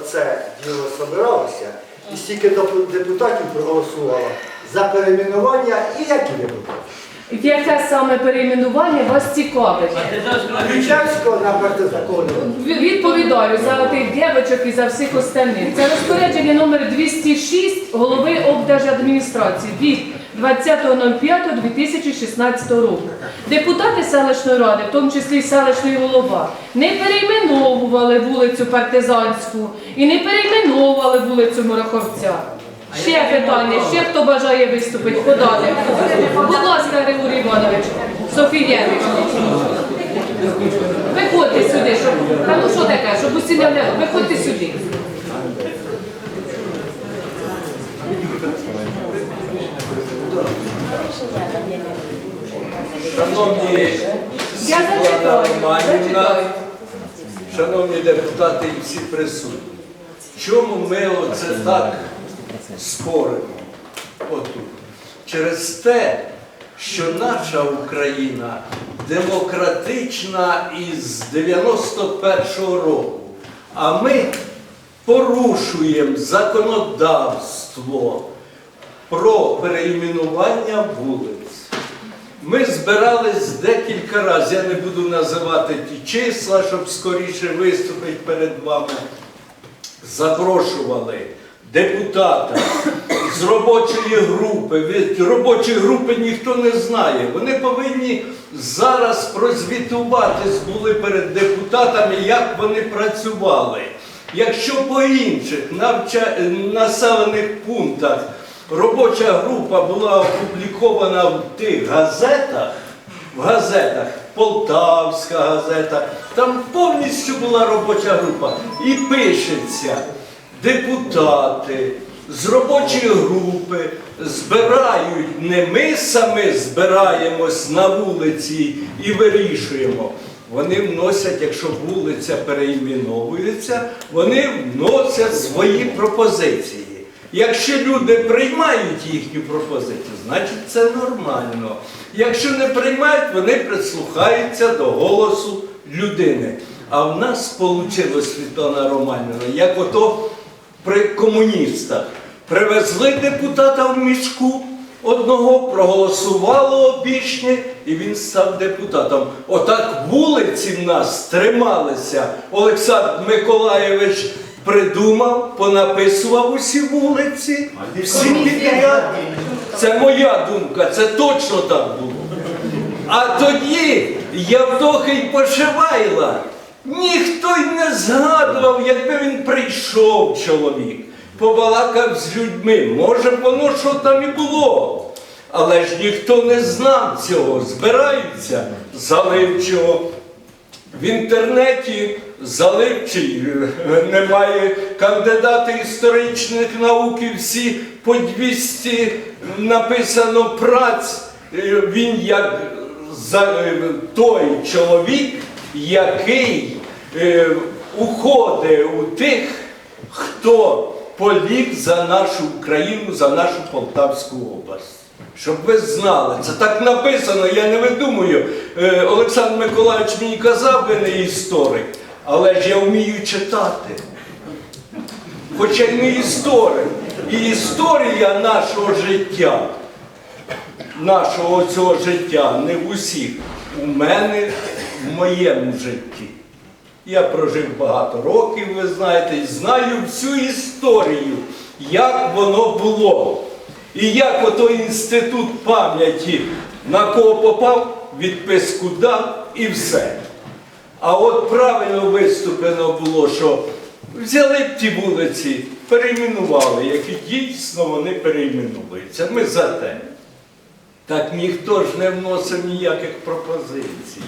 оце діло собиралося, і стільки депутатів проголосувало за перейменування і які депутати? Яке саме перейменування вас цікавить? Ключевського на партизакону. Відповідаю за тих дівчаток і за всіх остальних. Це розпорядження номер 206 голови облдержадміністрації від 20.05.2016 року. Депутати селищної ради, в тому числі й селищний голова, не перейменовували вулицю Партизанську і не перейменовували вулицю Мороховця. Ще питання, ще хто бажає виступити, подати. Будь ласка, Григорій Іванович, Софієвич. Виходьте сюди, щоб. Ну що таке, щоб усі не. Виходьте сюди. Шановні Світлана Романівна, шановні депутати і всі присутні, чому ми оце так споримо отут? Через те, що наша Україна демократична із 91-го року, а ми порушуємо законодавство про переіменування вулиць. Ми збирались декілька разів, я не буду називати ті числа, щоб скоріше виступити перед вами. Запрошували депутата з робочої групи. Від робочої групи ніхто не знає. Вони повинні зараз прозвітуватись були перед депутатами, як вони працювали. Якщо по інших навча... населених пунктах робоча група була опублікована в тих газетах, в газетах, Полтавська газета, там повністю була робоча група. І пишеться, депутати з робочої групи збирають, не ми самі збираємось на вулиці і вирішуємо. Вони вносять, якщо вулиця переіменовується, вони вносять свої пропозиції. Якщо люди приймають їхню пропозицію, значить це нормально. Якщо не приймають, вони прислухаються до голосу людини. А в нас вийшло, Світлана Романівна, як ото при комуністах. Привезли депутата в мішку одного, проголосувало обічне, і він став депутатом. Отак вулиці в нас трималися. Олександр Миколаєвич придумав, понаписував усі вулиці, всі підряд. Це моя думка, це точно так було. А тоді Явдохи й Пошивайла ніхто й не згадував, якби він прийшов чоловік, побалакав з людьми. Може, воно що там і було. Але ж ніхто не знав цього. Збираються заливчого. В інтернеті е, немає кандидати історичних наук, і всі по 200 написано праць. Він як е, той чоловік, який е, уходить у тих, хто поліг за нашу Україну, за нашу Полтавську область. Щоб ви знали, це так написано, я не видумую. Е, Олександр Миколаївич мені казав, ви не історик, але ж я вмію читати. Хоча й не історик. І історія нашого життя, нашого цього життя, не в усіх, у мене в моєму житті. Я прожив багато років, ви знаєте, і знаю всю історію, як воно було. І як ото інститут пам'яті на кого попав, відписку дав і все. А от правильно виступлено було, що взяли б ті вулиці, перейменували, як і дійсно вони перейменуються. Ми за те. Так ніхто ж не вносив ніяких пропозицій.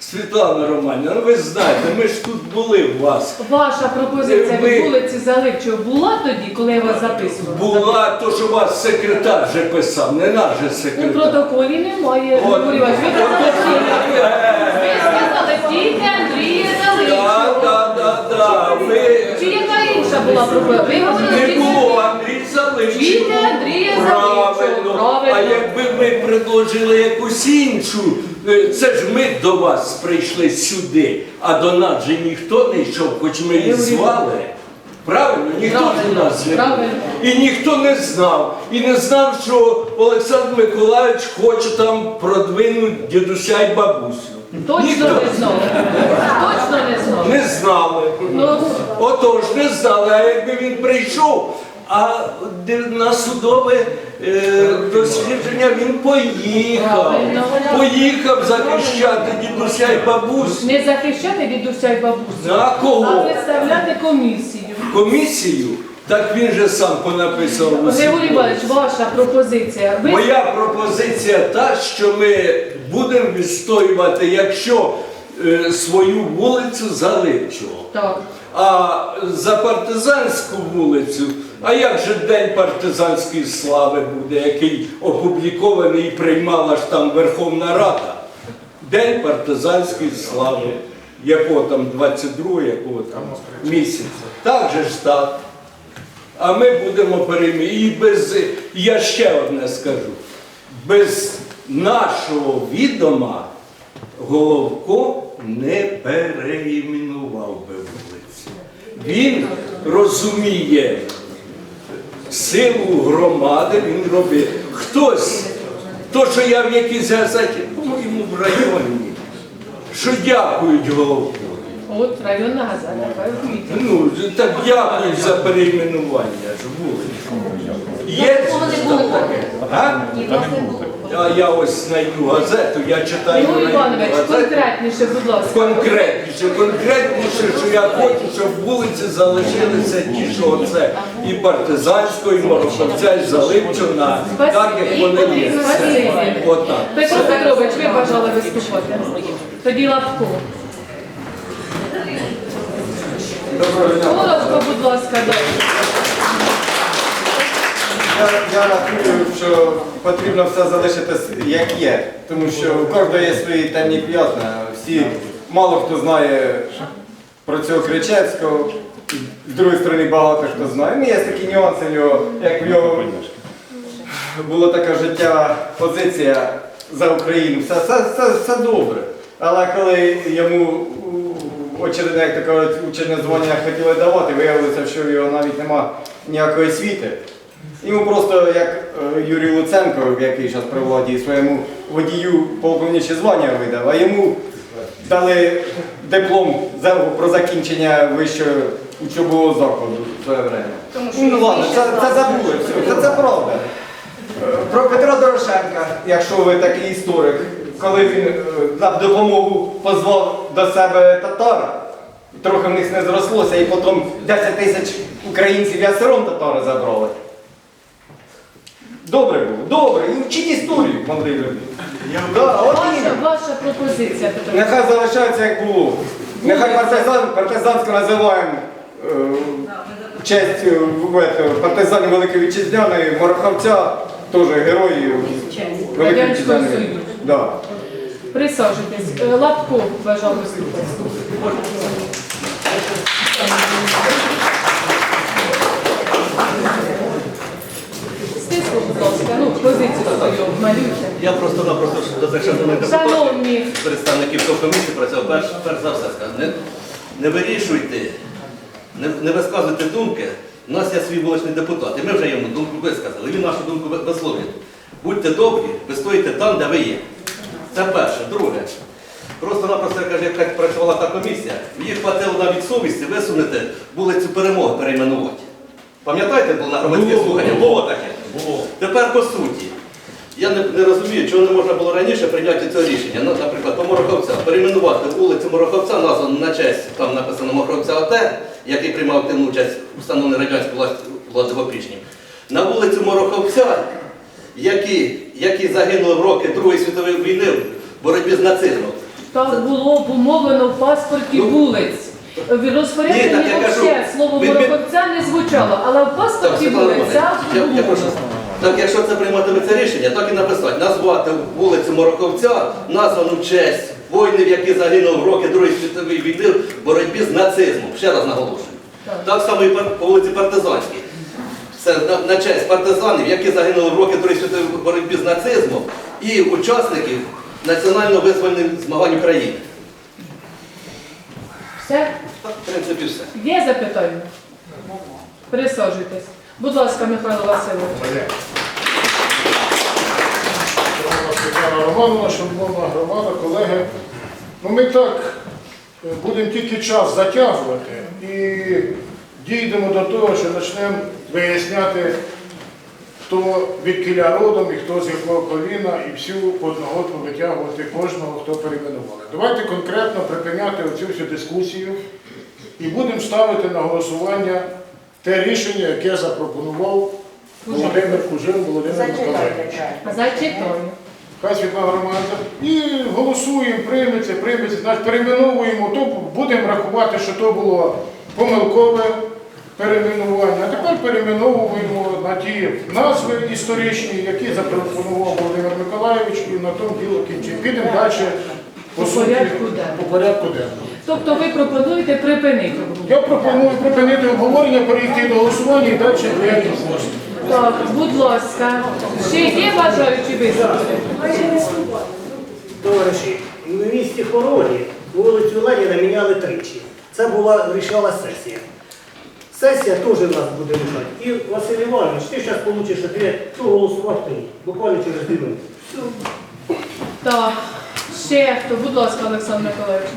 Світлана Романівна, ну ви знаєте, ми ж тут були у вас. Ваша пропозиція Ви- від вулиці Заливчого була тоді, коли я вас записувала? Була то, що вас секретар вже писав, не наш же У секретар. протоколі немає. От. Григорій Іванович. Ви казали тільки. Ви сказали тільки була пропозиція? Ви говорили не було Андрій Заличко. Тільки Андрія Правильно. правильно. А якби ви предложили якусь іншу, е, це ж ми до вас прийшли сюди, а до нас же ніхто не йшов, хоч ми і звали. Правильно, ніхто з нас не був. правильно. І ніхто не знав. І не знав, що Олександр Миколаївич хоче там продвинути дідуся і бабусю. Точно не знали. Точно не знали. не знали. Ну, Отож, не знали, а якби він прийшов, а на судове е, дослідження він поїхав. Поїхав захищати дідуся і бабусю. не захищати дідуся і бабусю, А а кого? представляти комісію. Комісію? Так він же сам понаписав. Григорій Іванович, ваша пропозиція. Ви Моя пропозиція та, що ми будемо відстоювати, якщо е, свою вулицю Залипчого. так. А за партизанську вулицю, а як же День партизанської слави буде, який опублікований і приймала ж там Верховна Рада? День партизанської слави, якого там 22 якого там місяця. Так же ж так. А ми будемо перейми. І без, я ще одне скажу, без нашого відома Головко не переіменував би вулицю. Він розуміє силу громади, він робить. Хтось, то, що я в якійсь газеті, по-моєму, в районі, що дякують Головку. От районна газета. Ну, так дякую за перейменування ж вулиць. Є ж таке? А? Я ось знайду газету, я читаю районну Іванович, газету. конкретніше, будь ласка. Конкретніше, конкретніше, що я хочу, щоб вулиці залишилися ті, що оце і партизанської, і Мороховця, і Залипчина, так як вони є. Отак. Петро Петрович, ви бажали виступати. Тоді Лавко. Доброго дня. Коротко, будь ласка, далі. Я, я рахую, що потрібно все залишити як є, тому що у кожного є свої темні п'ятна. Всі, мало хто знає про цього Кричевського, з другої сторони багато хто знає. Ну, є такі нюанси в нього, як в нього була така життя позиція за Україну. Все, все, все, все добре. Але коли йому очередне, як то кажуть, учене звання хотіли давати, виявилося, що його навіть нема ніякої освіти. Йому просто, як е, Юрій Луценко, який зараз при владі, своєму водію полковниче звання видав, а йому дали диплом про закінчення вищого учобового закладу в своє время. Ну ладно, це, це забули, все, це, це правда. Е, Про Петра Дорошенка, якщо ви такий історик, коли він е, на допомогу позвав до себе татара, трохи в них не зрослося, і потім 10 тисяч українців ясером татари забрали. Добре було, добре. І вчіть історію, молоді люди. Да, от Ваша, ваша пропозиція, Петро. Нехай залишається як було. Нехай партизан, партизансько називаємо е, в честь е, в- в- партизанів Великої Вітчизняної, Мархавця, теж герої Великої Радянського Вітчизняної. Союзу. Да. Присаджуйтесь. Е, Лапко бажав виступати. Стисло, будь ласка, ну, позицію свою малюйте. Я просто-напросто до захищених Шановні, представників комісії працював перш, перш за все сказав, не, не вирішуйте, не, не висказуйте думки. У нас є свій вуличний депутат, і ми вже йому думку висказали, він нашу думку висловлює. Будьте добрі, ви стоїте там, де ви є. Це перше. Друге. Просто-напросто, я кажу, як працювала та комісія, їх хватило навіть совісті висунути вулицю перемоги перейменувати. Пам'ятаєте, було на громадське слухання? Було таке. Було. Тепер по суті. Я не, не розумію, чого не можна було раніше прийняти це рішення. Ну, наприклад, по Мороховця. Перейменувати вулицю Мороховця, названу на честь, там написано Мороховця АТ, який приймав активну участь у встановленні радянської влади в опричні. На вулицю Мороховця, які, які загинули в роки Другої світової війни в боротьбі з нацизмом. так було обумовлено в паспорті Ну, вулиць. В Ні, розпорядженні взагалі слово Мороковця не звучало, але в паспорті прошу. обумовлено. Так, якщо це прийматиметься рішення, так і написати. Назвати вулицю Мороховця, названу в честь воїнів, які загинули в роки Другої світової війни в боротьбі з нацизмом. Ще раз наголошую. Так. Так само і по вулиці Партизанській. Це на, на честь партизанів, які загинули в роки Другої світової боротьбі з нацизмом і учасників національно-визвольних змагань України. Все? В принципі, все. Є запитання? Присаджуйтесь. Будь ласка, Михайло Васильович. Романовна, шановна громада, колеги. Ну ми так е, будемо тільки час затягувати і дійдемо до того, що почнемо виясняти, хто від кіля родом і хто з якого коліна, і всю по одногодку витягувати кожного, хто перейменували. Давайте конкретно припиняти оцю всю дискусію і будемо ставити на голосування те рішення, яке запропонував Володимир Кужин, Володимир Миколаївич. Зачитаю. Хай Світлана Романівна. І голосуємо, прийметься, прийметься, значить перейменовуємо, то будемо рахувати, що то було помилкове перейменування. А тепер перейменовуємо на ті назви історичні, які запропонував Володимир Миколаївич, і на тому діло кінчимо. Підемо далі по суті, порядку денному. по порядку денному. Тобто ви пропонуєте припинити обговорення? Я пропоную припинити обговорення, перейти до голосування і далі прийняти кошти. Так, будь ласка. Ще є бажаючі виступити? Товариші, в місті Хороні вулицю Леніна міняли тричі. Це була рішала сесія. Сесія теж нас буде рішати. І Василь Іванович, ти зараз получиш ответ, хто голосував, хто. Буквально через дві минути. Так. Ще хто? Будь ласка, Олександр Миколаївич.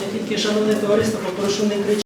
Я тільки, шановне товариство, попрошу не кричати.